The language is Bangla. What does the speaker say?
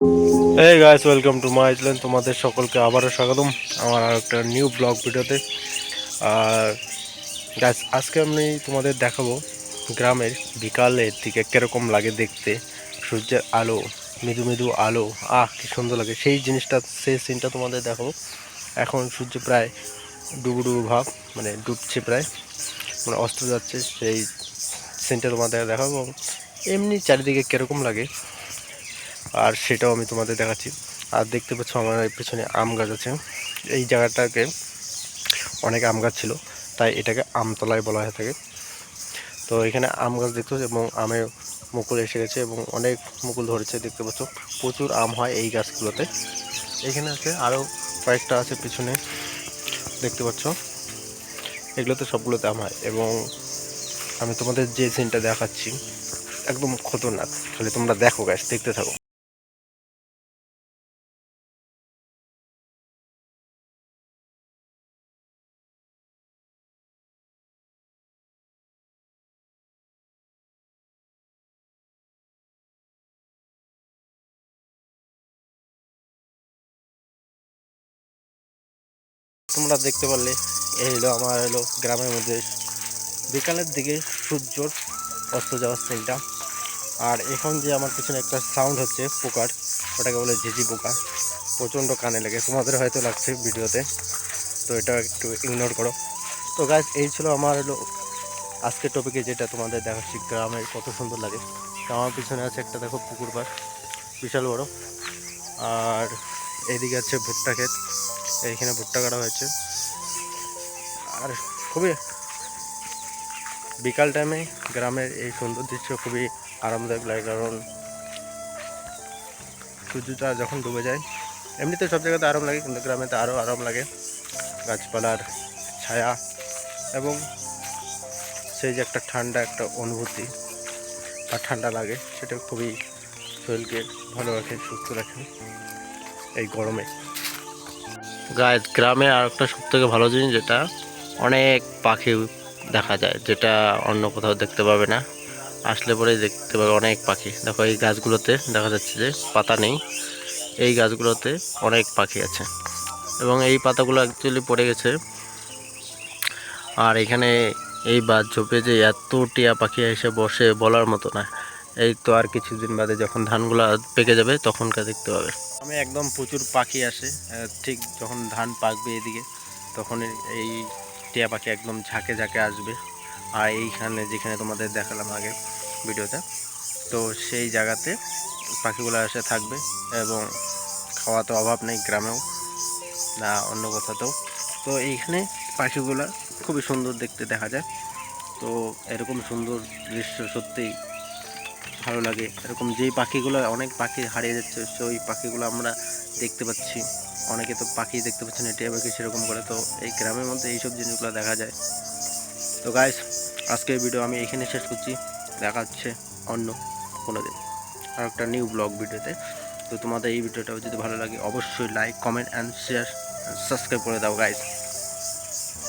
এই guys welcome to my channel তোমাদের সকলকে আবারও স্বাগতম আমার আর একটা নিউ ব্লগ ভিডিওতে। আর গাইস আজকে আমি তোমাদের দেখাবো গ্রামের বিকালের দিকে কীরকম লাগে দেখতে। সূর্যের আলো, মৃদু মৃদু আলো। আহ, কি সুন্দর লাগে। সেই জিনিসটা, সেই সিনটা তোমাদের দেখাবো। এখন সূর্য প্রায় ডুবু ডুবু ভাব মানে ডুবছে প্রায়। মানে অস্ত যাচ্ছে, সেই সিনটা তোমাদের দেখাবো। এমনি চারিদিকে কীরকম লাগে। আর সেটাও আমি তোমাদের দেখাচ্ছি। আর দেখতে পাচ্ছ আমার পেছনে আম গাছ আছে। এই জায়গাটাকে অনেক আম গাছ ছিল, তাই এটাকে আমতলায় বলা হয়ে থাকে। তো এখানে আম গাছ দেখতে পাচ্ছ এবং আমের মুকুল এসে গেছে এবং অনেক মুকুল ধরেছে, দেখতে পাচ্ছ। প্রচুর আম হয় এই গাছগুলোতে। এখানে আছে আরও কয়েকটা আছে পিছনে, দেখতে পাচ্ছ। এগুলোতে সবগুলোতে আম হয় এবং আমি তোমাদের যে সিনটা দেখাচ্ছি, একদম খতরনাক। তাহলে তোমরা দেখো গাছ দেখতে থাকো। তোমরা দেখতে পারলে এই হলো, আমার হলো গ্রামের মধ্যে বিকালের দিকে সূর্যর অস্ত যাওয়ার সিনটা আর এখন যে আমার পিছনে একটা সাউন্ড হচ্ছে, পোকার, ওটাকে বলে ঝিঝি পোকা। প্রচণ্ড কানে লাগে, তোমাদের হয়তো লাগছে ভিডিওতে, তো এটা একটু ইগনোর করো। তো গাছ এই ছিল আমার হলো আজকের টপিকে যেটা তোমাদের দেখাচ্ছি, গ্রামের কত সুন্দর লাগে। তো আমার পিছনে আছে একটা, দেখো, পুকুর পাড়, বিশাল বড়। আর এইদিকে আছে ভুট্টা ক্ষেত। এইখানে ভুট্টা কাটা হয়েছে। আর খুবই বিকাল টাইমে গ্রামের এই সুন্দর দৃশ্য খুবই আরামদায়ক লাগে, কারণ সূর্যটা যখন ডুবে যায়, এমনিতে সব জায়গাতে আরাম লাগে, কিন্তু গ্রামেতে আরও আরাম লাগে। গাছপালার ছায়া এবং সেই যে একটা ঠান্ডা একটা অনুভূতি বা ঠান্ডা লাগে, সেটা খুবই শরীরকে ভালো রাখে, সুস্থ রাখে। এই গরমে। গায়ে গ্রামে আর একটা সব থেকে ভালো জিনিস যেটা, অনেক পাখি দেখা যায়, যেটা অন্য কোথাও দেখতে পাবে না। আসলে পরে দেখতে পাবে অনেক পাখি। দেখো, এই গাছগুলোতে দেখা যাচ্ছে যে পাতা নেই। এই গাছগুলোতে অনেক পাখি আছে। এবং এই পাতাগুলো অ্যাকচুয়ালি পড়ে গেছে। আর এখানে এই বাদ ঝোপে যে এত টিয়া পাখি এসে বসে বলার মতো না। এই তো আর কিছুদিন বাদে যখন ধানগুলো পেকে যাবে, তখনকার দেখতে পাবে। আমি একদম প্রচুর পাখি আসে ঠিক যখন ধান পাকবে এদিকে তখন এই- টিয়া পাখি একদম ঝাঁকে ঝাঁকে আসবে। আর এইখানে যেখানে তোমাদের দেখালাম আগে ভিডিওতে, তো সেই জায়গাতে পাখিগুলো এসে থাকবে এবং খাওয়া তো অভাব নেই গ্রামেও, না অন্য কোথাতেও। তো এইখানে পাখিগুলো খুবই সুন্দর দেখতে দেখা যায়। তো এরকম সুন্দর দৃশ্য সত্যিই ভালো লাগে। এরকম যেই পাখিগুলো, অনেক পাখি হারিয়ে যাচ্ছে, সেই পাখিগুলো আমরা দেখতে পাচ্ছি। অনেকে তো পাখি দেখতে পাচ্ছে না, টিয়া পাখি সেরকম করে। তো এই গ্রামের মধ্যে এইসব জিনিসগুলো দেখা যায়। তো গাইস আজকের ভিডিও আমি এখানে শেষ করছি। দেখা হচ্ছে অন্য কোনো দিন। আর একটা নিউ ব্লগ ভিডিওতে তো। তোমাদের এই ভিডিওটা যদি ভালো লাগে, অবশ্যই like comment and share subscribe করে দাও গাইস